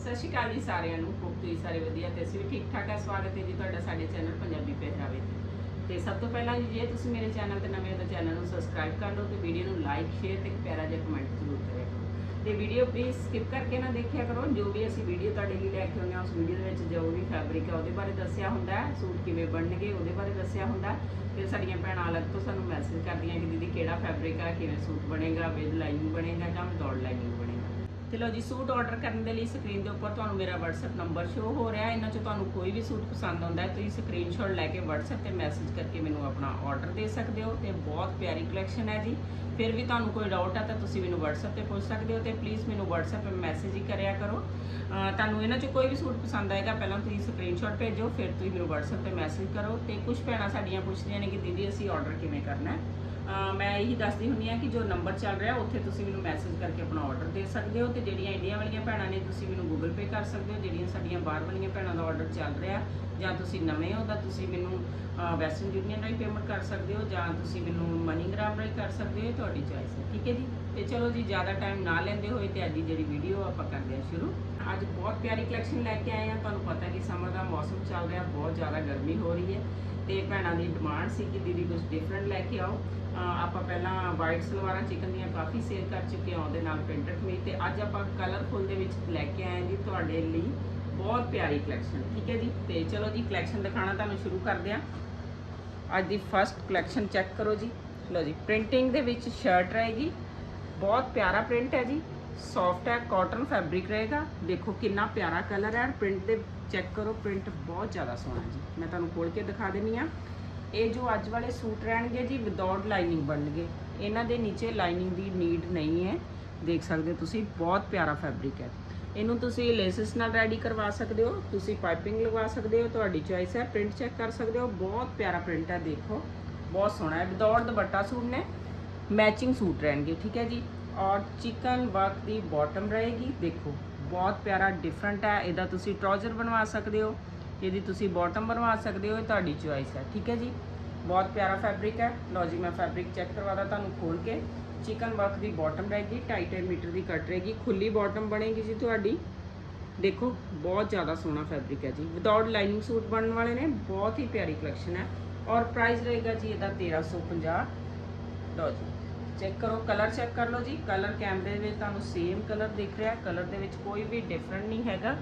ਸਤਿ ਸ਼੍ਰੀ ਅਕਾਲ ਜੀ ਸਾਰਿਆਂ ਨੂੰ ਹੋਪ ਤੁਸੀਂ ਸਾਰੇ ਵਧੀਆ ਤੇ ਅਸੀਂ ਵੀ ਠੀਕ ਠਾਕ ਆ। ਸਵਾਗਤ ਹੈ ਜੀ ਤੁਹਾਡਾ ਸਾਡੇ ਚੈਨਲ ਪੰਜਾਬੀ ਪਹਿਰਾਵੇ ਤੇ। ਤੇ ਸਭ ਤੋਂ ਪਹਿਲਾਂ ਜੀ, ਜੇ ਤੁਸੀਂ ਮੇਰੇ ਚੈਨਲ ਤੇ ਨਵੇਂ ਹੋ ਤਾਂ ਚੈਨਲ ਨੂੰ ਸਬਸਕ੍ਰਾਈਬ ਕਰ ਲਓ ਤੇ ਵੀਡੀਓ ਨੂੰ ਲਾਈਕ ਸ਼ੇਅਰ ਤੇ ਇੱਕ ਪਿਆਰਾ ਜਿਹਾ ਕਮੈਂਟ ਜ਼ਰੂਰ ਕਰਿਆ ਕਰੋ। ਤੇ ਵੀਡੀਓ ਪਲੀਜ਼ ਸਕਿਪ ਕਰਕੇ ਨਾ ਦੇਖਿਆ ਕਰੋ, ਜੋ ਵੀ ਅਸੀਂ ਵੀਡੀਓ ਤੁਹਾਡੇ ਲਈ ਲੈ ਕੇ ਆਉਂਦੇ ਹਾਂ, ਉਸ ਵੀਡੀਓ ਦੇ ਵਿੱਚ ਜੋ ਵੀ ਫੈਬਰਿਕ ਆ, ਉਹਦੇ ਬਾਰੇ ਦੱਸਿਆ ਹੁੰਦਾ ਸੂਟ ਕਿਵੇਂ ਬਣਨਗੇ, ਉਹਦੇ ਬਾਰੇ ਦੱਸਿਆ ਹੁੰਦਾ ਹੈ। ਫਿਰ ਸਾਡੀਆਂ ਭੈਣਾਂ ਅਲੱਗ ਤੋਂ ਸਾਨੂੰ ਮੈਸੇਜ ਕਰਦੀਆਂ ਕਿ ਦੀਦੀ ਕਿਹੜਾ ਫੈਬਰਿਕ ਆ, ਕਿਵੇਂ ਸੂਟ ਬਣੇਗਾ ਵਿਦ ਲਾਈਨਿੰਗ ਬਣੇਗਾ ਜਾਂ ਵਿਦਆਊਟ ਲਾਈਨਿੰਗ ਬਣੇਗਾ। ਤੇ ਲੋ ਜੀ, ਸੂਟ ਆਰਡਰ ਕਰਨ ਦੇ ਲਈ ਸਕਰੀਨ ਦੇ ਉੱਪਰ ਤੁਹਾਨੂੰ ਮੇਰਾ WhatsApp ਨੰਬਰ ਸ਼ੋ ਹੋ ਰਿਹਾ ਇਹਨਾਂ 'ਚੋਂ ਤੁਹਾਨੂੰ ਕੋਈ ਵੀ ਸੂਟ ਪਸੰਦ ਆਉਂਦਾ ਹੈ, ਤੁਸੀਂ ਸਕਰੀਨਸ਼ਾਟ ਲੈ ਕੇ WhatsApp ਤੇ ਮੈਸੇਜ ਕਰਕੇ ਮੈਨੂੰ ਆਪਣਾ ਆਰਡਰ ਦੇ ਸਕਦੇ ਹੋ ਤੇ ਬਹੁਤ ਪਿਆਰੀ ਕਲੈਕਸ਼ਨ ਹੈ ਜੀ। ਫਿਰ ਵੀ ਤੁਹਾਨੂੰ ਕੋਈ ਡਾਊਟ ਹੈ ਤਾਂ ਤੁਸੀਂ ਮੈਨੂੰ WhatsApp ਤੇ ਪੁੱਛ ਸਕਦੇ ਹੋ ਤੇ ਪਲੀਜ਼ ਮੈਨੂੰ WhatsApp ਤੇ ਮੈਸੇਜ ਹੀ ਕਰਿਆ ਕਰੋ। ਤੁਹਾਨੂੰ ਇਹਨਾਂ 'ਚੋਂ ਕੋਈ ਵੀ ਸੂਟ ਪਸੰਦ ਆਏਗਾ, ਪਹਿਲਾਂ ਤੁਸੀਂ ਸਕਰੀਨਸ਼ਾਟ ਭੇਜੋ, ਫਿਰ ਤੁਸੀਂ ਮੈਨੂੰ WhatsApp ਤੇ ਮੈਸੇਜ ਕਰੋ ਤੇ ਕੁਝ ਭੈਣਾਂ ਸਾਡੀਆਂ ਪੁੱਛਦੀਆਂ ਨੇ ਕਿ ਦੀਦੀ, ਅਸੀਂ ਆਰਡਰ ਕਿਵੇਂ ਕਰਨਾ ਹੈ? ਮੈਂ ਇਹੀ ਦੱਸਦੀ ਹੁੰਦੀ ਆ ਕਿ ਜੋ ਨੰਬਰ ਚੱਲ ਰਿਹਾ, ਉੱਥੇ ਤੁਸੀਂ ਮੈਨੂੰ ਮੈਸੇਜ ਕਰਕੇ ਆਪਣਾ ਆਰਡਰ ਦੇ ਸਕਦੇ ਹੋ ਤੇ ਜਿਹੜੀਆਂ ਇੰਡੀਆ ਵਾਲੀਆਂ ਭੈਣਾਂ ਨੇ, ਤੁਸੀਂ ਮੈਨੂੰ ਗੂਗਲ ਪੇ ਕਰ ਸਕਦੇ ਹੋ, ਜਿਹੜੀਆਂ ਸਾਡੀਆਂ ਬਾਹਰ ਵਾਲੀਆਂ ਭੈਣਾਂ ਦਾ ਆਰਡਰ ਚੱਲ ਰਿਹਾ, ਜਾਂ ਤੁਸੀਂ ਨਵੇਂ ਹੋ ਤਾਂ ਤੁਸੀਂ ਮੈਨੂੰ ਵੈਸਟਰਨ ਯੂਨੀਅਨ ਰਾਹੀਂ ਪੇਮੈਂਟ ਕਰ ਸਕਦੇ ਹੋ, ਜਾਂ ਤੁਸੀਂ ਮੈਨੂੰ ਮਨੀਗ੍ਰਾਮ ਰਾਹੀਂ ਕਰ ਸਕਦੇ ਹੋ, ਇਹ ਤੁਹਾਡੀ ਚੋਇਸ ਹੈ, ਠੀਕ ਹੈ ਜੀ? ਤੇ ਚਲੋ ਜੀ, ਜ਼ਿਆਦਾ ਟਾਈਮ ਨਾ ਲੈਂਦੇ ਹੋਏ ਤੇ ਅੱਜ ਦੀ ਜਿਹੜੀ ਵੀਡੀਓ ਆਪਾਂ ਕਰਦੇ ਹਾਂ ਸ਼ੁਰੂ। ਅੱਜ ਬਹੁਤ ਪਿਆਰੀ ਕਲੈਕਸ਼ਨ ਲੈ ਕੇ ਆਏ ਆ ਤੁਹਾਨੂੰ ਪਤਾ ਕਿ ਸਮਰ ਦਾ ਮੌਸਮ ਚੱਲ ਰਿਹਾ, ਬਹੁਤ ਜ਼ਿਆਦਾ ਗਰਮੀ ਹੋ ਰਹੀ ਹੈ ਤੇ ਭੈਣਾਂ ਦੀ ਡਿਮਾਂਡ ਸੀ ਕਿ ਦੀਦੀ ਕੁਝ ਡਿਫਰੈਂਟ ਲੈ ਕੇ ਆਓ। ਆਪਾਂ ਪਹਿਲਾਂ ਵਾਈਟ ਸਲਵਾਰਾਂ ਚਿਕਨ ਦੀਆਂ ਕਾਫੀ ਸੇਲ ਕਰ ਚੁੱਕੇ ਹਾਂ ਉਹਦੇ ਨਾਲ ਪ੍ਰਿੰਟਡ ਕਮੀਜ਼ ਤੇ ਅੱਜ ਆਪਾਂ ਕਲਰਫੁਲ ਦੇ ਵਿੱਚ ਲੈ ਕੇ ਆਏ ਹਾਂ ਜੀ ਤੁਹਾਡੇ ਲਈ ਬਹੁਤ ਪਿਆਰੀ ਕਲੈਕਸ਼ਨ ਠੀਕ ਹੈ ਜੀ? ਤੇ ਚਲੋ ਜੀ ਕਲੈਕਸ਼ਨ ਦਿਖਾਣਾ ਤੁਹਾਨੂੰ ਸ਼ੁਰੂ ਕਰਦੇ ਹਾਂ। ਅੱਜ ਦੀ ਫਰਸਟ ਕਲੈਕਸ਼ਨ ਚੈੱਕ ਕਰੋ ਜੀ। ਲਓ ਜੀ ਪ੍ਰਿੰਟਿੰਗ ਦੇ ਵਿੱਚ ਸ਼ਰਟ ਰਹੇਗੀ। ਬਹੁਤ ਪਿਆਰਾ ਪ੍ਰਿੰਟ ਹੈ ਜੀ। ਸੌਫਟ ਹੈ ਕਾਟਨ ਫੈਬਰਿਕ ਰਹੇਗਾ। ਦੇਖੋ ਕਿੰਨਾ ਪਿਆਰਾ ਕਲਰ ਹੈ। ਪ੍ਰਿੰਟ ਦੇ ਚੈੱਕ ਕਰੋ ਪ੍ਰਿੰਟ ਬਹੁਤ ਜ਼ਿਆਦਾ ਸੋਹਣਾ ਜੀ। ਮੈਂ ਤੁਹਾਨੂੰ ਖੋਲ ਕੇ ਦਿਖਾ ਦਿੰਨੀ ਆ ਇਹ ਜੋ ਅੱਜ ਵਾਲੇ ਸੂਟ ਰਹਿਣਗੇ ਜੀ ਵਿਦਆਊਟ ਲਾਈਨਿੰਗ ਬਣਨਗੇ। ਇਹਨਾਂ ਦੇ ਨੀਚੇ ਲਾਈਨਿੰਗ ਦੀ ਨੀਡ ਨਹੀਂ ਹੈ। ਦੇਖ ਸਕਦੇ ਤੁਸੀਂ, ਬਹੁਤ ਪਿਆਰਾ ਫੈਬਰਿਕ ਹੈ। ਇਹਨੂੰ ਤੁਸੀਂ ਲੇਸਿਸ ਨਾਲ ਰੈਡੀ ਕਰਵਾ ਸਕਦੇ ਹੋ, ਤੁਸੀਂ ਪਾਈਪਿੰਗ ਲਗਵਾ ਸਕਦੇ ਹੋ, ਤੁਹਾਡੀ ਚੋਇਸ ਹੈ ਪ੍ਰਿੰਟ ਚੈੱਕ ਕਰ ਸਕਦੇ ਹੋ। ਬਹੁਤ ਪਿਆਰਾ ਪ੍ਰਿੰਟ ਹੈ, ਦੇਖੋ। ਬਹੁਤ ਸੋਹਣਾ ਹੈ। ਵਿਦਆਊਟ ਦੁਪੱਟਾ ਸੂਟ ਨੇ ਮੈਚਿੰਗ ਸੂਟ ਰਹਿਣਗੇ, ਠੀਕ ਹੈ ਜੀ। ਔਰ ਚਿਕਨ ਵਰਕ ਦੀ ਬਾਟਮ ਰਹੇਗੀ। ਦੇਖੋ, ਬਹੁਤ ਪਿਆਰਾ ਡਿਫਰੈਂਟ ਹੈ। ਇਹਦਾ ਤੁਸੀਂ ਟਰਾਊਜ਼ਰ ਬਣਵਾ ਸਕਦੇ ਹੋ। ਇਹਦੀ ਤੁਸੀਂ ਬਾਟਮ ਬਣਵਾ ਸਕਦੇ ਹੋ, ਇਹ ਤੁਹਾਡੀ ਚੋਇਸ ਹੈ। ਠੀਕ ਹੈ ਜੀ? ਬਹੁਤ ਪਿਆਰਾ ਫੈਬਰਿਕ ਹੈ। ਲਓ ਜੀ, ਮੈਂ ਫੈਬਰਿਕ ਚੈੱਕ ਕਰਵਾਦਾ ਤੁਹਾਨੂੰ ਖੋਲ ਕੇ। ਚਿਕਨ ਵਰਕ ਦੀ ਬਾਟਮ ਰਹੇਗੀ 2.5 ਮੀਟਰ ਦੀ ਕੱਟ ਰਹੇਗੀ। ਖੁੱਲੀ ਬਾਟਮ ਬਣੇਗੀ ਜੀ ਤੁਹਾਡੀ। ਦੇਖੋ, ਬਹੁਤ ਜ਼ਿਆਦਾ ਸੋਹਣਾ ਫੈਬਰਿਕ ਹੈ ਜੀ। ਵਿਦਆਊਟ ਲਾਈਨਿੰਗ ਸੂਟ ਬਣਨ ਵਾਲੇ ਨੇ, ਬਹੁਤ ਹੀ ਪਿਆਰੀ ਕਲੈਕਸ਼ਨ ਹੈ। ਔਰ ਪ੍ਰਾਈਸ ਰਹੇਗਾ ਜੀ ਇਹਦਾ 1350 ਲਓ ਜੀ ਚੈੱਕ ਕਰੋ ਕਲਰ ਚੈੱਕ ਕਰ ਲਓ ਜੀ। ਕਲਰ ਕੈਮਰੇ ਵਿੱਚ ਤੁਹਾਨੂੰ ਸੇਮ ਕਲਰ ਦਿਖ ਰਿਹਾ। ਕਲਰ ਦੇ ਵਿੱਚ ਕੋਈ ਵੀ ਡਿਫਰੈਂਟ ਨਹੀਂ ਹੈਗਾ।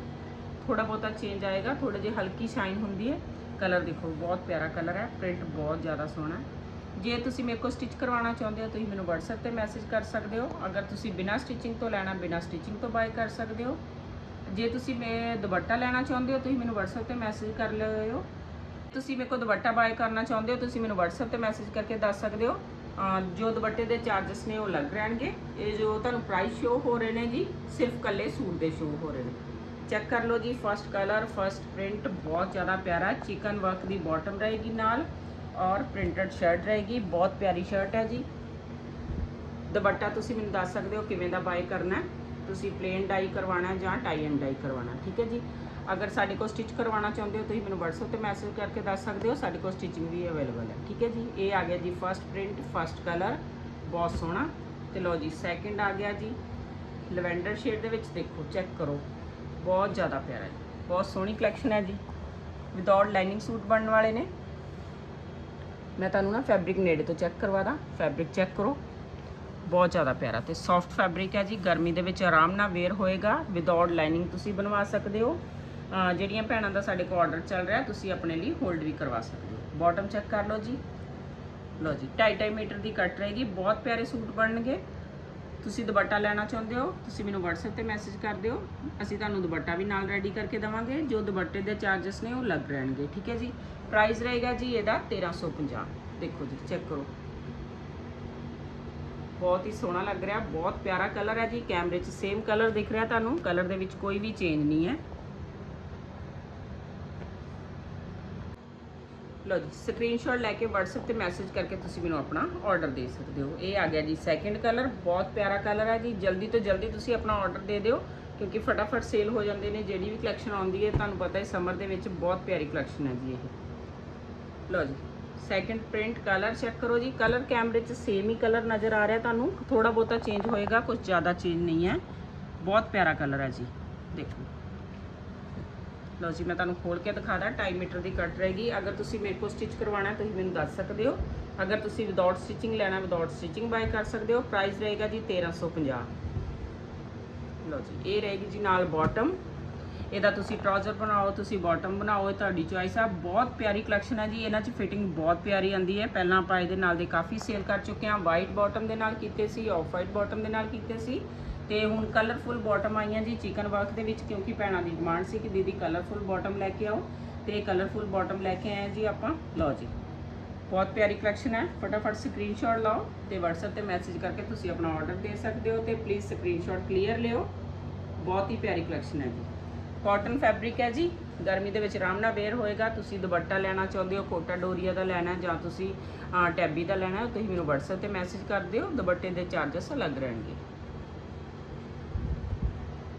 ਥੋੜਾ ਬਹੁਤਾ ਚੇਂਜ ਆਏਗਾ ਥੋੜੇ ਜਿਹੀ ਹਲਕੀ ਸ਼ਾਈਨ ਹੁੰਦੀ ਹੈ ਕਲਰ ਦੇਖੋ ਬਹੁਤ ਪਿਆਰਾ ਕਲਰ ਹੈ ਪ੍ਰਿੰਟ ਬਹੁਤ ਜ਼ਿਆਦਾ ਸੋਹਣਾ ਜੇ ਤੁਸੀਂ ਮੇਰੇ ਕੋਲ ਸਟਿਚ ਕਰਵਾਉਣਾ ਚਾਹੁੰਦੇ ਹੋ ਤੁਸੀਂ ਮੈਨੂੰ WhatsApp ਤੇ ਮੈਸੇਜ ਕਰ ਸਕਦੇ ਹੋ ਅਗਰ ਤੁਸੀਂ ਬਿਨਾਂ ਸਟਿਚਿੰਗ ਤੋਂ ਲੈਣਾ ਬਿਨਾਂ ਸਟਿਚਿੰਗ ਤੋਂ ਬਾਏ ਕਰ ਸਕਦੇ ਹੋ ਜੇ ਤੁਸੀਂ ਮੈਂ ਦੁਪੱਟਾ ਲੈਣਾ ਚਾਹੁੰਦੇ ਹੋ ਤੁਸੀਂ ਮੈਨੂੰ WhatsApp ਤੇ ਮੈਸੇਜ ਕਰ ਲਿਓ ਤੁਸੀਂ ਮੇਰੇ ਕੋਲ ਦੁਪੱਟਾ ਬਾਏ ਕਰਨਾ ਚਾਹੁੰਦੇ ਹੋ ਤੁਸੀਂ ਮੈਨੂੰ WhatsApp ਤੇ ਮੈਸੇਜ ਕਰਕੇ ਦੱਸ ਸਕਦੇ ਹੋ ਜੋ ਦੁਪੱਟੇ ਦੇ ਚਾਰजेस ਨੇ ਉਹ ਲੱਗ ਰਹਿਣਗੇ ਇਹ ਜੋ ਤੁਹਾਨੂੰ ਪ੍ਰਾਈਸ ਸ਼ੋ ਹੋ ਰਹੇ ਨੇ ਜੀ ਸਿਰਫ ਕੱਲੇ ਸੂਟ ਦੇ ਸ਼ੋ ਹੋ ਰਹੇ ਨੇ ਚੈੱਕ ਕਰ ਲਓ ਜੀ ਫਰਸਟ ਕਲਰ ਫਰਸਟ ਪ੍ਰਿੰਟ ਬਹੁਤ ਜ਼ਿਆਦਾ ਪਿਆਰਾ ਚਿਕਨ ਵਰਕ ਦੀ ਬਾਟਮ ਰਹੇਗੀ ਨਾਲ ਔਰ ਪ੍ਰਿੰਟਡ ਸ਼ਰਟ ਰਹੇਗੀ, ਬਹੁਤ ਪਿਆਰੀ ਸ਼ਰਟ ਹੈ ਜੀ। ਦੁਪੱਟਾ ਤੁਸੀਂ ਮੈਨੂੰ ਦੱਸ ਸਕਦੇ ਹੋ ਕਿਵੇਂ ਦਾ ਬਾਏ ਕਰਨਾ ਤੁਸੀਂ ਪਲੇਨ ਡਾਈ ਕਰਵਾਉਣਾ ਜਾਂ ਟਾਈ ਐਂਡ ਡਾਈ ਕਰਵਾਉਣਾ, ਠੀਕ ਹੈ ਜੀ? ਅਗਰ ਸਾਡੇ ਕੋਲ ਸਟਿਚ ਕਰਵਾਉਣਾ ਚਾਹੁੰਦੇ ਹੋ, ਤੁਸੀਂ ਮੈਨੂੰ WhatsApp ਤੇ ਮੈਸੇਜ ਕਰਕੇ ਦੱਸ ਸਕਦੇ ਹੋ, ਸਾਡੇ ਕੋਲ ਸਟਿਚਿੰਗ ਵੀ ਅਵੇਲੇਬਲ ਹੈ, ਠੀਕ ਹੈ ਜੀ? ਇਹ ਆ ਗਿਆ ਜੀ ਫਰਸਟ ਪ੍ਰਿੰਟ ਫਰਸਟ ਕਲਰ ਬਹੁਤ ਸੋਹਣਾ। ਤੇ ਲਓ ਜੀ ਸੈਕਿੰਡ ਆ ਗਿਆ ਜੀ, ਲਵੈਂਡਰ ਸ਼ੇਡ ਦੇ ਵਿੱਚ ਦੇਖੋ ਚੈੱਕ ਕਰੋ। ਬਹੁਤ ਜ਼ਿਆਦਾ ਪਿਆਰਾ ਜੀ ਬਹੁਤ ਸੋਹਣੀ ਕਲੈਕਸ਼ਨ ਹੈ ਜੀ। ਵਿਦਆਊਟ ਲਾਈਨਿੰਗ ਸੂਟ ਬਣਨ ਵਾਲੇ ਨੇ। ਮੈਂ ਤੁਹਾਨੂੰ ਨਾ ਫੈਬਰਿਕ ਨੇੜੇ ਤੋਂ ਚੈੱਕ ਕਰਵਾ ਦਾਂ। ਫੈਬਰਿਕ ਚੈੱਕ ਕਰੋ। ਬਹੁਤ ਜ਼ਿਆਦਾ ਪਿਆਰਾ ਤੇ ਸੌਫਟ ਫੈਬਰਿਕ ਹੈ ਜੀ। ਗਰਮੀ ਦੇ ਵਿੱਚ ਆਰਾਮ ਨਾਲ ਵੇਅਰ ਹੋਏਗਾ। ਵਿਦਆਊਟ ਲਾਈਨਿੰਗ ਤੁਸੀਂ ਬਣਵਾ ਸਕਦੇ ਹੋ। ਜਿਹੜੀਆਂ ਭੈਣਾਂ ਦਾ ਸਾਡੇ ਕੋਲ ਆਰਡਰ ਚੱਲ ਰਿਹਾ, ਤੁਸੀਂ ਆਪਣੇ ਲਈ ਹੋਲਡ ਵੀ ਕਰਵਾ ਸਕਦੇ ਹੋ। ਬਾਟਮ ਚੈੱਕ ਕਰ ਲਓ ਜੀ। ਲਓ ਜੀ 2.5 ਮੀਟਰ ਦੀ ਕੱਟ ਰਹੇਗੀ। ਬਹੁਤ ਪਿਆਰੇ ਸੂਟ ਬਣਨਗੇ। ਤੁਸੀਂ ਦੁਪੱਟਾ ਲੈਣਾ ਚਾਹੁੰਦੇ ਹੋ, ਤੁਸੀਂ ਮੈਨੂੰ WhatsApp ਤੇ ਮੈਸੇਜ ਕਰ ਦਿਓ। ਅਸੀਂ ਤੁਹਾਨੂੰ ਦੁਪੱਟਾ ਵੀ ਨਾਲ ਰੈਡੀ ਕਰਕੇ ਦੇਵਾਂਗੇ। ਜੋ ਦੁਪੱਟੇ ਦੇ ਚਾਰजेस ਨੇ ਉਹ ਲੱਗ ਰਹਿਣਗੇ, ਠੀਕ ਹੈ ਜੀ? ਪ੍ਰਾਈਸ ਰਹੇਗਾ ਜੀ ਇਹਦਾ 1350 ਦੇਖੋ ਜੀ ਚੈੱਕ ਕਰੋ। ਬਹੁਤ ਹੀ ਸੋਹਣਾ ਲੱਗ ਰਿਹਾ, ਬਹੁਤ ਪਿਆਰਾ ਕਲਰ ਹੈ ਜੀ। ਕੈਮਰੇ 'ਚ ਸੇਮ ਕਲਰ ਦਿਖ ਰਿਹਾ ਤੁਹਾਨੂੰ। ਕਲਰ ਦੇ ਵਿੱਚ ਕੋਈ ਵੀ ਚੇਂਜ ਨਹੀਂ ਹੈ। ਲਓ ਜੀ ਸਕਰੀਨਸ਼ਾਟ ਲੈ ਕੇ WhatsApp ਤੇ ਮੈਸੇਜ ਕਰਕੇ ਤੁਸੀਂ ਮੈਨੂੰ ਆਪਣਾ ਆਰਡਰ ਦੇ ਸਕਦੇ ਹੋ। ਇਹ ਆ ਗਿਆ ਜੀ ਸੈਕਿੰਡ ਕਲਰ ਬਹੁਤ ਪਿਆਰਾ ਕਲਰ ਹੈ ਜੀ। ਜਲਦੀ ਤੋਂ ਜਲਦੀ ਤੁਸੀਂ ਆਪਣਾ ਆਰਡਰ ਦੇ ਦਿਓ, ਕਿਉਂਕਿ ਫਟਾਫਟ ਸੇਲ ਹੋ ਜਾਂਦੇ ਨੇ। ਜਿਹੜੀ ਵੀ ਕਲੈਕਸ਼ਨ ਆਉਂਦੀ ਹੈ, ਤੁਹਾਨੂੰ ਪਤਾ ਹੈ ਸਮਰ ਦੇ ਵਿੱਚ ਬਹੁਤ ਪਿਆਰੀ ਕਲੈਕਸ਼ਨ ਹੈ ਜੀ ਇਹ। ਲਓ ਜੀ ਸੈਕਿੰਡ ਪ੍ਰਿੰਟ ਕਲਰ ਚੈੱਕ ਕਰੋ ਜੀ। ਕਲਰ ਕੈਮਰੇ 'ਚ ਸੇਮ ਹੀ ਕਲਰ ਨਜ਼ਰ ਆ ਰਿਹਾ ਤੁਹਾਨੂੰ। ਥੋੜਾ ਬਹੁਤਾ ਚੇਂਜ ਹੋਏਗਾ ਕੁਝ ਜ਼ਿਆਦਾ ਚੇਂਜ ਨਹੀਂ ਹੈ। ਬਹੁਤ ਪਿਆਰਾ ਕਲਰ ਹੈ ਜੀ। ਦੇਖੋ। ਲਓ ਜੀ, ਮੈਂ ਤੁਹਾਨੂੰ ਖੋਲ ਕੇ ਦਿਖਾਦਾ 2.5 ਮੀਟਰ ਦੀ ਕੱਟ ਰਹੇਗੀ। ਅਗਰ ਤੁਸੀਂ ਮੇਰੇ ਕੋਲ ਸਟਿਚ ਕਰਵਾਉਣਾ ਤੁਸੀਂ ਮੈਨੂੰ ਦੱਸ ਸਕਦੇ ਹੋ। ਅਗਰ ਤੁਸੀਂ ਵਿਦਆਊਟ ਸਟਿਚਿੰਗ ਲੈਣਾ ਵਿਦਆਊਟ ਸਟਿਚਿੰਗ ਬਾਈ ਕਰ ਸਕਦੇ ਹੋ। ਪ੍ਰਾਈਸ ਰਹੇਗਾ ਜੀ 1350 ਲਓ ਜੀ, ਇਹ ਰਹੇਗੀ ਜੀ ਨਾਲ ਬਾਟਮ ਇਹਦਾ ਤੁਸੀਂ ਟਰਾਊਜ਼ਰ ਬਣਾਓ, ਤੁਸੀਂ ਬਾਟਮ ਬਣਾਓ, ਇਹ ਤੁਹਾਡੀ ਚੁਆਇਸ ਆ। ਬਹੁਤ ਪਿਆਰੀ ਕਲੈਕਸ਼ਨ ਹੈ ਜੀ, ਇਹਨਾਂ 'ਚ ਫਿਟਿੰਗ ਬਹੁਤ ਪਿਆਰੀ ਆਂਦੀ ਹੈ। ਪਹਿਲਾਂ ਆਪਾਂ ਇਹਦੇ ਨਾਲ ਦੇ ਕਾਫੀ ਸੇਲ ਕਰ ਚੁੱਕੇ ਹਾਂ। ਵਾਈਟ ਬਾਟਮ ਦੇ ਨਾਲ ਕੀਤੇ ਸੀ ਆਫ ਵਾਈਟ ਬਾਟਮ ਦੇ ਨਾਲ ਕੀਤੇ ਸੀ। ਤੇ ਹੁਣ ਕਲਰਫੁਲ ਬਾਟਮ ਆਈਆਂ ਜੀ ਚਿਕਨ ਵਰਕ ਦੇ ਵਿੱਚ, ਕਿਉਂਕਿ ਭੈਣਾਂ ਦੀ ਡਿਮਾਂਡ ਸੀ ਕਿ ਦੀਦੀ ਕਲਰਫੁਲ ਬਾਟਮ ਲੈ ਕੇ ਆਓ ਤੇ ਕਲਰਫੁਲ ਬਾਟਮ ਲੈ ਕੇ ਆਏ ਜੀ ਆਪਾਂ। ਲਓ ਜੀ, ਬਹੁਤ ਪਿਆਰੀ ਕਲੈਕਸ਼ਨ ਹੈ। ਫਟਾਫਟ ਸਕਰੀਨਸ਼ਾਟ ਲਾਓ ਤੇ WhatsApp ਤੇ ਮੈਸੇਜ ਕਰਕੇ ਤੁਸੀਂ ਆਪਣਾ ਆਰਡਰ ਦੇ ਸਕਦੇ ਹੋ ਤੇ ਪਲੀਜ਼ ਸਕਰੀਨਸ਼ਾਟ ਕਲੀਅਰ ਲਿਓ। ਬਹੁਤ ਹੀ ਪਿਆਰੀ ਕਲੈਕਸ਼ਨ ਹੈ ਜੀ। ਕਾਟਨ ਫੈਬਰਿਕ ਹੈ ਜੀ। ਗਰਮੀ ਦੇ ਵਿੱਚ ਆਰਾਮ ਨਾਲ ਵੇਅਰ ਹੋਏਗਾ। ਤੁਸੀਂ ਦੁਪੱਟਾ ਲੈਣਾ ਚਾਹੁੰਦੇ ਹੋ, ਕੋਟਾ ਡੋਰੀਆ ਦਾ ਲੈਣਾ ਜਾਂ ਤੁਸੀਂ ਟੈਬੀ ਦਾ ਲੈਣਾ ਹੈ, ਤੁਸੀਂ ਮੈਨੂੰ WhatsApp ਤੇ ਮੈਸੇਜ ਕਰ ਦਿਓ। ਦੁਪੱਟੇ ਦੇ ਚਾਰजेस ਅਲੱਗ ਰਹਿਣਗੇ।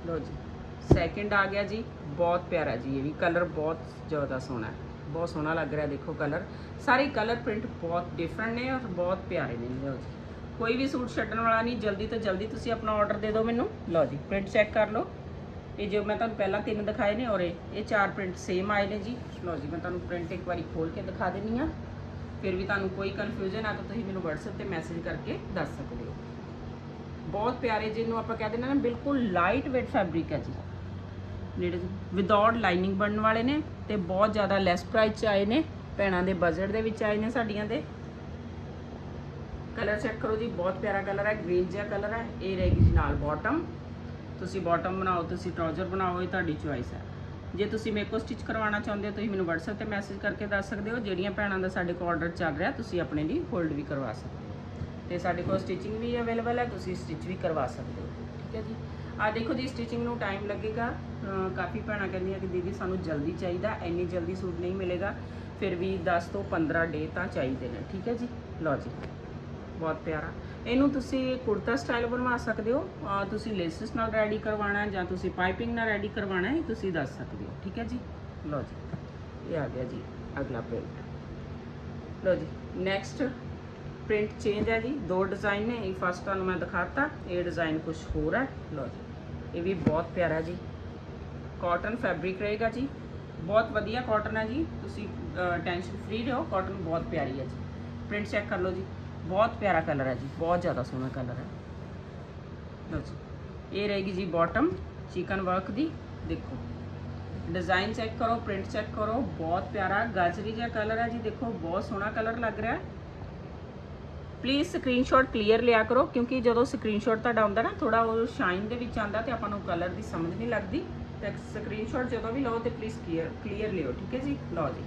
ਲਓ ਜੀ। ਸੈਕਿੰਡ ਆ ਗਿਆ ਜੀ। ਬਹੁਤ ਪਿਆਰਾ ਜੀ ਇਹ ਵੀ। ਕਲਰ ਬਹੁਤ ਜ਼ਿਆਦਾ ਸੋਹਣਾ ਹੈ। ਬਹੁਤ ਸੋਹਣਾ ਲੱਗ ਰਿਹਾ, ਦੇਖੋ ਕਲਰ ਸਾਰੇ ਕਲਰ ਪ੍ਰਿੰਟ ਬਹੁਤ ਡਿਫਰੈਂਟ ਨੇ ਔਰ ਬਹੁਤ ਪਿਆਰੇ ਨੇ। ਲਓ ਜੀ। ਕੋਈ ਵੀ ਸੂਟ ਛੱਡਣ ਵਾਲਾ ਨਹੀਂ। ਜਲਦੀ ਤੋਂ ਜਲਦੀ ਤੁਸੀਂ ਆਪਣਾ ਆਰਡਰ ਦੇ ਦਿਓ ਮੈਨੂੰ। ਲਓ ਜੀ ਪ੍ਰਿੰਟ ਚੈੱਕ ਕਰ ਲਓ। ਇਹ ਜੋ ਮੈਂ ਤੁਹਾਨੂੰ ਪਹਿਲਾਂ ਤਿੰਨ ਦਿਖਾਏ ਨੇ ਔਰ ਇਹ ਇਹ ਚਾਰ ਪ੍ਰਿੰਟ ਸੇਮ ਆਏ ਨੇ ਜੀ। ਲਓ ਜੀ, ਮੈਂ ਤੁਹਾਨੂੰ ਪ੍ਰਿੰਟ ਇੱਕ ਵਾਰੀ ਖੋਲ ਕੇ ਦਿਖਾ ਦਿੰਨੀ ਆ ਫਿਰ ਵੀ ਤੁਹਾਨੂੰ ਕੋਈ ਕਨਫਿਊਜ਼ਨ ਆ ਤਾਂ ਤੁਸੀਂ ਮੈਨੂੰ WhatsApp ਤੇ ਮੈਸੇਜ ਕਰਕੇ ਦੱਸ ਸਕਦੇ ਹੋ। ਬਹੁਤ ਪਿਆਰੇ ਜਿਹਨੂੰ ਆਪਾਂ ਕਹਿੰਦੇ ਨੇ ਨਾ, ਬਿਲਕੁਲ ਲਾਈਟ ਵੇਟ ਫੈਬਰਿਕ ਹੈ ਜੀ। ਜਿਹੜੇ ਵਿਦਆਊਟ ਲਾਈਨਿੰਗ ਬਣਨ ਵਾਲੇ ਨੇ ਤੇ ਬਹੁਤ ਜ਼ਿਆਦਾ ਲੈਸ ਪ੍ਰਾਈਸ ਚ ਆਏ ਨੇ, ਭੈਣਾਂ ਦੇ ਬਜਟ ਦੇ ਵਿੱਚ ਆਏ ਨੇ ਸਾਡੀਆਂ ਦੇ। ਕਲਰ ਚੈੱਕ ਕਰੋ ਜੀ, ਬਹੁਤ ਪਿਆਰਾ ਕਲਰ ਹੈ ਗ੍ਰੀਨ ਜਿਹਾ ਕਲਰ ਹੈ, ਇਹ ਰਹੇਗੀ ਜੀ ਨਾਲ ਬਾਟਮ ਤੁਸੀਂ ਬਾਟਮ ਬਣਾਓ, ਤੁਸੀਂ ਟਰਾਊਜ਼ਰ ਬਣਾਓ, ਇਹ ਤੁਹਾਡੀ ਚੁਆਇਸ ਹੈ। ਜੇ ਤੁਸੀਂ ਮੇਰੇ ਕੋਲ ਸਟਿਚ ਕਰਵਾਉਣਾ ਚਾਹੁੰਦੇ ਹੋ, ਤੁਸੀਂ ਮੈਨੂੰ WhatsApp ਤੇ ਮੈਸੇਜ ਕਰਕੇ ਦੱਸ ਸਕਦੇ ਹੋ, ਜਿਹੜੀਆਂ ਭੈਣਾਂ ਦਾ ਸਾਡੇ ਕੋਲ ਆਰਡਰ ਚੱਲ ਰਿਹਾ, ਤੁਸੀਂ ਆਪਣੇ ਲਈ ਹੋਲਡ ਵੀ ਕਰਵਾ ਸਕਦੇ ਹੋ। ਤੇ ਸਾਡੇ ਕੋਲ ਸਟਿਚਿੰਗ ਵੀ ਅਵੇਲੇਬਲ ਹੈ, ਤੁਸੀਂ ਸਟਿਚ ਵੀ ਕਰਵਾ ਸਕਦੇ ਹੋ। ਠੀਕ ਹੈ ਜੀ? ਆ ਦੇਖੋ ਜੀ ਸਟਿਚਿੰਗ ਨੂੰ ਟਾਈਮ ਲੱਗੇਗਾ। ਕਾਫੀ ਭੈਣਾਂ ਕਹਿੰਦੀਆਂ ਕਿ ਦੀਦੀ ਸਾਨੂੰ ਜਲਦੀ ਚਾਹੀਦਾ, ਇੰਨੀ ਜਲਦੀ ਸੂਟ ਨਹੀਂ ਮਿਲੇਗਾ। ਫਿਰ ਵੀ 10 ਤੋਂ 15 ਡੇ ਤਾਂ ਚਾਹੀਦੇ ਨੇ। ਠੀਕ ਹੈ ਜੀ? ਲਓ ਜੀ, ਬਹੁਤ ਪਿਆਰਾ। ਇਹਨੂੰ ਤੁਸੀਂ ਕੁੜਤਾ ਸਟਾਈਲ ਬਣਵਾ ਸਕਦੇ ਹੋ। ਤੁਸੀਂ ਲੇਸਿਸ ਨਾਲ ਰੈਡੀ ਕਰਵਾਉਣਾ ਜਾਂ ਤੁਸੀਂ ਪਾਈਪਿੰਗ ਨਾਲ ਰੈਡੀ ਕਰਵਾਉਣਾ ਹੈ ਤੁਸੀਂ ਦੱਸ ਸਕਦੇ ਹੋ। ਠੀਕ ਹੈ ਜੀ? ਲਓ ਜੀ, ਇਹ ਆ ਗਿਆ ਜੀ ਅਗਲਾ ਪ੍ਰਿੰਟ ਲਓ ਜੀ ਨੈਕਸਟ ਪ੍ਰਿੰਟ ਚੇਂਜ ਹੈ ਜੀ। ਦੋ ਡਿਜ਼ਾਈਨ ਨੇ, ਇਹ ਫਸਟ ਤੁਹਾਨੂੰ ਮੈਂ ਦਿਖਾਤਾ, ਇਹ ਡਿਜ਼ਾਈਨ ਕੁਝ ਹੋਰ ਹੈ। ਲਓ ਜੀ, ਇਹ ਵੀ ਬਹੁਤ ਪਿਆਰਾ ਜੀ। ਕਾਟਨ ਫੈਬਰਿਕ ਰਹੇਗਾ ਜੀ। ਬਹੁਤ ਵਧੀਆ ਕਾਟਨ ਹੈ ਜੀ। ਤੁਸੀਂ ਟੈਨਸ਼ਨ ਫ੍ਰੀ ਰਹੋ ਕਾਟਨ ਬਹੁਤ ਪਿਆਰੀ ਹੈ ਜੀ। ਪ੍ਰਿੰਟ ਚੈੱਕ ਕਰ ਲਓ ਜੀ। ਬਹੁਤ ਪਿਆਰਾ ਕਲਰ ਹੈ ਜੀ। ਬਹੁਤ ਜ਼ਿਆਦਾ ਸੋਹਣਾ ਕਲਰ ਹੈ। ਲਓ ਜੀ, ਇਹ ਰਹੇਗੀ ਜੀ ਬਾਟਮ ਚਿਕਨ ਵਰਕ ਦੀ। ਦੇਖੋ ਡਿਜ਼ਾਈਨ ਚੈੱਕ ਕਰੋ ਪ੍ਰਿੰਟ ਚੈੱਕ ਕਰੋ। ਬਹੁਤ ਪਿਆਰਾ ਗਾਜਰੀ ਜਿਹਾ ਕਲਰ ਹੈ ਜੀ। ਦੇਖੋ, ਬਹੁਤ ਸੋਹਣਾ ਕਲਰ ਲੱਗ ਰਿਹਾ ਹੈ। ਪਲੀਜ਼ ਸਕਰੀਨਸ਼ਾਟ ਕਲੀਅਰ ਲਿਆ ਕਰੋ ਕਿਉਂਕਿ ਜਦੋਂ ਸਕਰੀਨਸ਼ਾਟ ਤੁਹਾਡਾ ਆਉਂਦਾ ਨਾ ਥੋੜਾ ਉਹ ਸ਼ਾਈਨ ਦੇ ਵਿੱਚ ਆਉਂਦਾ ਤੇ ਆਪਾਂ ਨੂੰ ਕਲਰ ਦੀ ਸਮਝ ਨਹੀਂ ਲੱਗਦੀ। ਤੇ ਸਕਰੀਨਸ਼ਾਟ ਜਦੋਂ ਵੀ ਲਓ ਤੇ ਪਲੀਜ਼ ਕਲੀਅਰ ਕਲੀਅਰ ਲਿਓ ਠੀਕ ਹੈ ਜੀ? ਲਓ ਜੀ।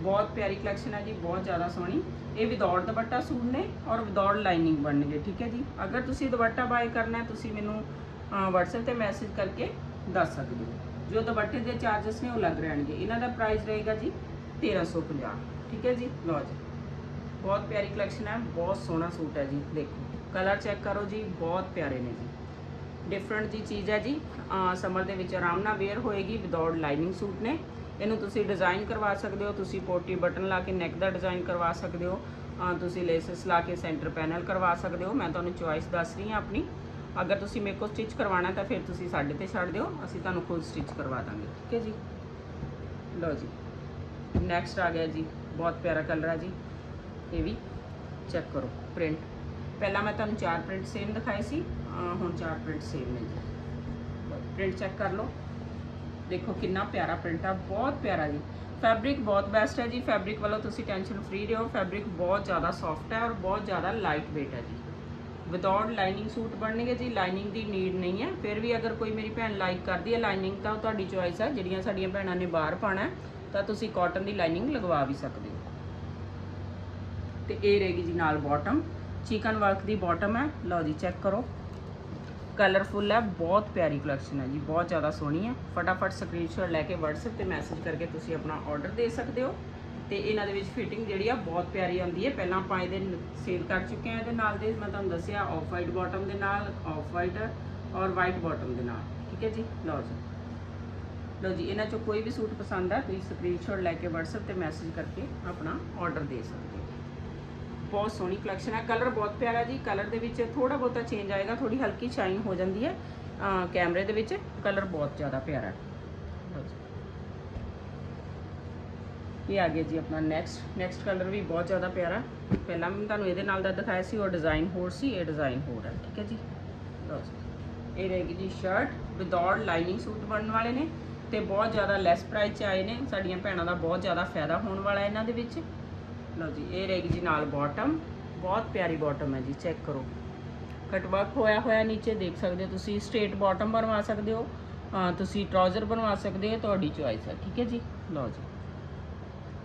ਬਹੁਤ ਪਿਆਰੀ ਕਲੈਕਸ਼ਨ ਹੈ ਜੀ ਬਹੁਤ ਜ਼ਿਆਦਾ ਸੋਹਣੀ। ਇਹ ਵਿਦਆਊਟ ਦੁਪੱਟਾ ਸੂਟ ਨੇ ਔਰ ਵਿਦਆਊਟ ਲਾਈਨਿੰਗ ਬਣਨਗੇ ਠੀਕ ਹੈ ਜੀ? ਅਗਰ ਤੁਸੀਂ ਦੁਪੱਟਾ ਬਾਏ ਕਰਨਾ ਹੈ ਤੁਸੀਂ ਮੈਨੂੰ ਅਹ, WhatsApp ਤੇ ਮੈਸੇਜ ਕਰਕੇ ਦੱਸ ਸਕਦੇ ਹੋ। ਜੋ ਦੁਪੱਟੇ ਦੇ ਚਾਰजेस ਨੇ ਉਹ ਲੱਗ ਰਹਿਣਗੇ। ਇਹਨਾਂ ਦਾ ਪ੍ਰਾਈਸ ਰਹੇਗਾ ਜੀ 1350 ਠੀਕ ਹੈ ਜੀ? ਲਓ ਜੀ। ਬਹੁਤ ਪਿਆਰੀ ਕਲੈਕਸ਼ਨ ਹੈ, ਬਹੁਤ ਸੋਹਣਾ ਸੂਟ ਹੈ ਜੀ, ਦੇਖੋ। ਕਲਰ ਚੈੱਕ ਕਰੋ ਜੀ, ਬਹੁਤ ਪਿਆਰੇ ਨੇ ਜੀ। ਡਿਫਰੈਂਟ ਜੀ ਚੀਜ਼ ਹੈ ਜੀ। ਸਮਰ ਦੇ ਵਿੱਚ ਆਰਾਮ ਨਾਲ ਵੇਅਰ ਹੋਏਗੀ ਵਿਦਆਊਟ ਲਾਈਨਿੰਗ ਸੂਟ ਨੇ। ਇਹਨੂੰ ਤੁਸੀਂ ਡਿਜ਼ਾਈਨ ਕਰਵਾ ਸਕਦੇ ਹੋ, ਤੁਸੀਂ ਪੋਟੀ ਬਟਨ ਲਾ ਕੇ ਨੈਕ ਦਾ ਡਿਜ਼ਾਈਨ ਕਰਵਾ ਸਕਦੇ ਹੋ। ਤੁਸੀਂ ਲੇਸਸ ਲਾ ਕੇ ਸੈਂਟਰ ਪੈਨਲ ਕਰਵਾ ਸਕਦੇ ਹੋ। ਮੈਂ ਤੁਹਾਨੂੰ ਚੁਆਇਸ ਦੱਸ ਰਹੀ ਹਾਂ ਆਪਣੀ। ਅਗਰ ਤੁਸੀਂ ਮੇਰੇ ਕੋਲ ਸਟਿਚ ਕਰਵਾਉਣਾ ਤਾਂ ਫਿਰ ਤੁਸੀਂ ਸਾਡੇ ਤੇ ਛੱਡ ਦਿਓ। ਅਸੀਂ ਤੁਹਾਨੂੰ ਖੁਦ ਸਟਿਚ ਕਰਵਾ ਦਾਂਗੇ। ਠੀਕ ਹੈ ਜੀ? ਲਓ ਜੀ। ਨੈਕਸਟ ਆ ਗਿਆ ਜੀ। ਬਹੁਤ ਪਿਆਰਾ ਕਲਰ ਹੈ ਜੀ। ਇਹ ਵੀ ਚੈੱਕ ਕਰੋ ਪ੍ਰਿੰਟ ਪਹਿਲਾਂ ਮੈਂ ਤੁਹਾਨੂੰ ਚਾਰ ਪ੍ਰਿੰਟ ਸੇਮ ਦਿਖਾਏ ਸੀ ਹੁਣ ਚਾਰ ਪ੍ਰਿੰਟ ਸੇਮ ਨੇ ਜੀ। ਪ੍ਰਿੰਟ ਚੈੱਕ ਕਰ ਲਓ। ਦੇਖੋ ਕਿੰਨਾ ਪਿਆਰਾ ਪ੍ਰਿੰਟ ਆ, ਬਹੁਤ ਪਿਆਰਾ ਜੀ। ਫੈਬਰਿਕ ਬਹੁਤ ਬੈਸਟ ਹੈ ਜੀ। ਫੈਬਰਿਕ ਵੱਲੋਂ ਤੁਸੀਂ ਟੈਨਸ਼ਨ ਫ੍ਰੀ ਰਹੋ। ਫੈਬਰਿਕ ਬਹੁਤ ਜ਼ਿਆਦਾ ਸੌਫਟ ਹੈ ਔਰ ਬਹੁਤ ਜ਼ਿਆਦਾ ਲਾਈਟ weight ਹੈ ਜੀ। ਵਿਦਆਊਟ ਲਾਈਨਿੰਗ ਸੂਟ ਬਣਨਗੇ ਜੀ ਲਾਈਨਿੰਗ ਦੀ ਨੀਡ ਨਹੀਂ ਹੈ। ਫਿਰ ਵੀ ਅਗਰ ਕੋਈ ਮੇਰੀ ਭੈਣ ਲਾਈਕ ਕਰਦੀ ਹੈ ਲਾਈਨਿੰਗ ਤਾਂ ਤੁਹਾਡੀ ਚੋਇਸ ਹੈ। ਜਿਹੜੀਆਂ ਸਾਡੀਆਂ ਭੈਣਾਂ ਨੇ ਬਾਹਰ ਪਾਣਾ ਤਾਂ ਤੁਸੀਂ ਕਾਟਨ ਦੀ ਲਾਈਨਿੰਗ ਲਗਵਾ ਵੀ ਸਕਦੇ ਤੇ ਇਹ ਰਹੇਗੀ ਜੀ ਨਾਲ ਬਾਟਮ ਚਿਕਨ ਵਰਕ ਦੀ ਬਾਟਮ ਹੈ। ਲਓ ਜੀ ਚੈੱਕ ਕਰੋ। ਕਲਰਫੁੱਲ ਹੈ, ਬਹੁਤ ਪਿਆਰੀ ਕਲੈਕਸ਼ਨ ਹੈ ਜੀ, ਬਹੁਤ ਜ਼ਿਆਦਾ ਸੋਹਣੀ ਹੈ। ਫਟਾਫਟ ਸਕਰੀਨਸ਼ਾਟ ਲੈ ਕੇ WhatsApp ਤੇ ਮੈਸੇਜ ਕਰਕੇ ਤੁਸੀਂ ਆਪਣਾ ਆਰਡਰ ਦੇ ਸਕਦੇ ਹੋ। ਤੇ ਇਹਨਾਂ ਦੇ ਵਿੱਚ ਫਿਟਿੰਗ ਜਿਹੜੀ ਆ, ਬਹੁਤ ਪਿਆਰੀ ਆਉਂਦੀ ਹੈ। ਪਹਿਲਾਂ ਆਪਾਂ ਇਹਦੇ ਸੇਲ ਕਰ ਚੁੱਕੇ ਹਾਂ ਇਹਦੇ ਨਾਲ ਦੇ। ਮੈਂ ਤੁਹਾਨੂੰ ਦੱਸਿਆ ਆਫ ਵਾਈਟ ਬਾਟਮ ਦੇ ਨਾਲ ਆਫ ਵਾਈਟ ਔਰ ਵਾਈਟ ਬਾਟਮ ਦੇ ਨਾਲ। ਠੀਕ ਹੈ ਜੀ? ਲਓ ਜੀ। ਲਓ ਜੀ, ਇਹਨਾਂ ਚੋਂ ਕੋਈ ਵੀ ਸੂਟ ਪਸੰਦ ਆ, ਤੁਸੀਂ ਸਕਰੀਨਸ਼ਾਟ ਲੈ ਕੇ WhatsApp ਤੇ ਮੈਸੇਜ ਕਰਕੇ ਆਪਣਾ ਆਰਡਰ ਦੇ ਸਕਦੇ ਹੋ। ਬਹੁਤ ਸੋਹਣੀ ਕਲੈਕਸ਼ਨ ਹੈ। ਕਲਰ ਬਹੁਤ ਪਿਆਰਾ ਜੀ। ਕਲਰ ਦੇ ਵਿੱਚ ਥੋੜਾ ਬਹੁਤਾ ਚੇਂਜ ਆਏਗਾ ਥੋੜੀ ਹਲਕੀ ਸ਼ਾਈਨ ਹੋ ਜਾਂਦੀ ਹੈ। ਕੈਮਰੇ ਦੇ ਵਿੱਚ ਕਲਰ ਬਹੁਤ ਜ਼ਿਆਦਾ ਪਿਆਰਾ ਇਹ ਆ ਗਿਆ ਜੀ ਆਪਣਾ ਨੈਕਸਟ ਨੈਕਸਟ ਕਲਰ ਵੀ ਬਹੁਤ ਜ਼ਿਆਦਾ ਪਿਆਰਾ ਪਹਿਲਾਂ ਮੈਂ ਤੁਹਾਨੂੰ ਇਹਦੇ ਨਾਲ ਦਾ ਦਿਖਾਇਆ ਸੀ, ਉਹ ਡਿਜ਼ਾਈਨ ਹੋਰ ਸੀ, ਇਹ ਡਿਜ਼ਾਈਨ ਹੋਰ ਹੈ। ਠੀਕ ਹੈ ਜੀ? ਲਓ ਇਹ ਰਹੇਗੀ ਜੀ ਸ਼ਰਟ ਵਿਦਆਊਟ ਲਾਈਨਿੰਗ ਸੂਟ ਬਣਨ ਵਾਲੇ ਨੇ ਤੇ ਬਹੁਤ ਜ਼ਿਆਦਾ ਲੈਸ ਪ੍ਰਾਈਸ 'ਚ ਆਏ ਨੇ। ਸਾਡੀਆਂ ਭੈਣਾਂ ਦਾ ਬਹੁਤ ਜ਼ਿਆਦਾ ਫਾਇਦਾ ਹੋਣ ਵਾਲਾ ਇਹਨਾਂ ਦੇ ਵਿੱਚ। ਲਓ ਜੀ, ਇਹ ਰਹੇਗੀ ਜੀ ਨਾਲ ਬਾਟਮ ਬਹੁਤ ਪਿਆਰੀ ਬਾਟਮ ਹੈ ਜੀ ਚੈੱਕ ਕਰੋ। ਕਟ ਹੋਇਆ ਹੋਇਆ ਨੀਚੇ, ਦੇਖ ਸਕਦੇ ਹੋ ਤੁਸੀਂ ਸਟ੍ਰੇਟ ਬਾਟਮ ਬਣਵਾ ਸਕਦੇ ਹੋ। ਤੁਸੀਂ ਟਰਾਊਜ਼ਰ ਬਣਵਾ ਸਕਦੇ ਹੋ, ਤੁਹਾਡੀ ਚੋਇਸ ਹੈ, ਠੀਕ ਹੈ ਜੀ? ਲਓ ਜੀ।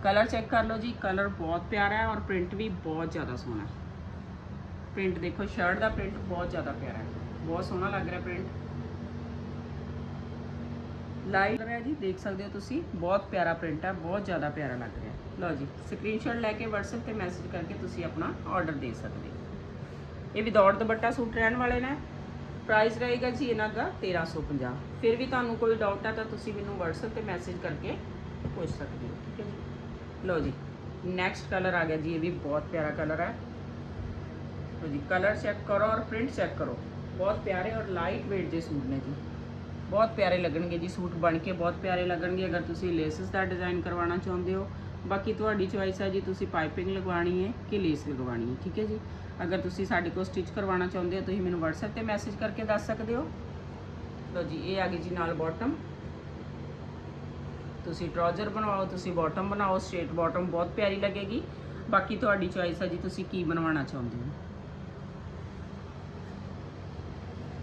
ਕਲਰ ਚੈੱਕ ਕਰ ਲਓ ਜੀ ਕਲਰ ਬਹੁਤ ਪਿਆਰਾ ਹੈ ਔਰ ਪ੍ਰਿੰਟ ਵੀ ਬਹੁਤ ਜ਼ਿਆਦਾ ਸੋਹਣਾ ਪ੍ਰਿੰਟ ਦੇਖੋ ਸ਼ਰਟ ਦਾ ਪ੍ਰਿੰਟ ਬਹੁਤ ਜ਼ਿਆਦਾ ਪਿਆਰਾ ਹੈ। ਬਹੁਤ ਸੋਹਣਾ ਲੱਗ ਰਿਹਾ ਪ੍ਰਿੰਟ ਲਾਈਟ ਹੈ ਜੀ, ਦੇਖ ਸਕਦੇ ਹੋ ਤੁਸੀਂ, ਬਹੁਤ ਪਿਆਰਾ ਪ੍ਰਿੰਟ ਹੈ ਬਹੁਤ ਜ਼ਿਆਦਾ ਪਿਆਰਾ ਲੱਗ ਰਿਹਾ। ਲਓ ਜੀ ਸਕਰੀਨਸ਼ਾਟ ਲੈ ਕੇ WhatsApp ਤੇ ਮੈਸੇਜ ਕਰਕੇ ਤੁਸੀਂ ਆਪਣਾ ਆਰਡਰ ਦੇ ਸਕਦੇ ਹੋ। ਇਹ ਵਿਦਆਊਟ ਦੁਪੱਟਾ ਸੂਟ ਰਹਿਣ ਵਾਲੇ ਨੇ। ਪ੍ਰਾਈਸ ਰਹੇਗਾ ਜੀ ਇਹਨਾਂ ਦਾ 1350 ਫਿਰ ਵੀ ਤੁਹਾਨੂੰ ਕੋਈ ਡਾਊਟ ਹੈ ਤਾਂ ਤੁਸੀਂ ਮੈਨੂੰ WhatsApp ਤੇ ਮੈਸੇਜ ਕਰਕੇ ਪੁੱਛ ਸਕਦੇ ਹੋ, ਠੀਕ ਹੈ ਜੀ? ਲਓ ਜੀ ਨੈਕਸਟ ਕਲਰ ਆ ਗਿਆ ਜੀ, ਇਹ ਵੀ ਬਹੁਤ ਪਿਆਰਾ ਕਲਰ ਹੈ ਲਓ ਜੀ ਕਲਰ ਚੈੱਕ ਕਰੋ ਔਰ ਪ੍ਰਿੰਟ ਚੈੱਕ ਕਰੋ। ਬਹੁਤ ਪਿਆਰੇ ਔਰ ਲਾਈਟ weight ਦੇ ਸੂਟ ਨੇ ਜੀ। ਬਹੁਤ ਪਿਆਰੇ ਲੱਗਣਗੇ ਜੀ, ਸੂਟ ਬਣ ਕੇ ਬਹੁਤ ਪਿਆਰੇ ਲੱਗਣਗੇ, ਅਗਰ ਤੁਸੀਂ ਲੇਸਿਸ ਦਾ ਡਿਜ਼ਾਈਨ ਕਰਵਾਉਣਾ ਚਾਹੁੰਦੇ ਹੋ। ਬਾਕੀ ਤੁਹਾਡੀ ਚੋਇਸ ਹੈ ਜੀ, ਤੁਸੀਂ ਪਾਈਪਿੰਗ ਲਗਵਾਉਣੀ ਹੈ ਕਿ ਲੇਸ ਲਗਵਾਉਣੀ ਹੈ, ਠੀਕ ਹੈ ਜੀ? ਅਗਰ ਤੁਸੀਂ ਸਾਡੇ ਕੋਲ ਸਟਿਚ ਕਰਵਾਉਣਾ ਚਾਹੁੰਦੇ ਹੋ, ਤੁਸੀਂ ਮੈਨੂੰ WhatsApp ਤੇ ਮੈਸੇਜ ਕਰਕੇ ਦੱਸ ਸਕਦੇ ਹੋ। ਲਓ ਜੀ, ਇਹ ਆ ਗਈ ਜੀ ਨਾਲ ਬਾਟਮ ਤੁਸੀਂ ਟਰਾਊਜ਼ਰ ਬਣਵਾਓ, ਤੁਸੀਂ ਬਾਟਮ ਬਣਾਓ ਸਟ੍ਰੇਟ ਬਾਟਮ ਬਹੁਤ ਪਿਆਰੀ ਲੱਗੇਗੀ। ਬਾਕੀ ਤੁਹਾਡੀ ਚੋਇਸ ਹੈ ਜੀ, ਤੁਸੀਂ ਕੀ ਬਣਵਾਉਣਾ ਚਾਹੁੰਦੇ ਹੋ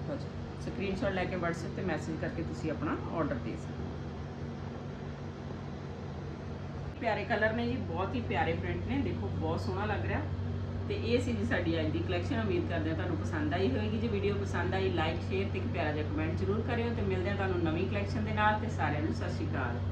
ਲਓ ਜੀ ਸਕਰੀਨਸ਼ਾਟ ਲੈ ਕੇ WhatsApp ਤੇ ਮੈਸੇਜ ਕਰਕੇ ਤੁਸੀਂ ਆਪਣਾ ਆਰਡਰ ਦੇ ਸਕਦੇ ਹੋ। ਪਿਆਰੇ ਕਲਰ ਨੇ ਜੀ, ਬਹੁਤ ਹੀ ਪਿਆਰੇ ਪ੍ਰਿੰਟ ਨੇ। ਦੇਖੋ, ਬਹੁਤ ਸੋਹਣਾ ਲੱਗ ਰਿਹਾ। ਤੇ ਇਹ ਸੀ ਜੀ ਸਾਡੀ ਅੱਜ ਦੀ ਕਲੈਕਸ਼ਨ ਉਮੀਦ ਕਰਦੇ ਹਾਂ ਤੁਹਾਨੂੰ ਪਸੰਦ ਆਈ ਹੋਵੇਗੀ। ਜੇ ਵੀਡੀਓ ਪਸੰਦ ਆਈ ਲਾਈਕ ਸ਼ੇਅਰ ਤੇ ਇੱਕ ਪਿਆਰਾ ਜਿਹਾ ਕਮੈਂਟ ਜ਼ਰੂਰ ਕਰਿਓ ਤੇ ਮਿਲਦੇ ਹਾਂ ਤੁਹਾਨੂੰ ਨਵੀਂ ਕਲੈਕਸ਼ਨ ਦੇ ਨਾਲ। ਤੇ ਸਾਰਿਆਂ ਨੂੰ ਸਤਿ ਸ਼੍ਰੀ ਅਕਾਲ।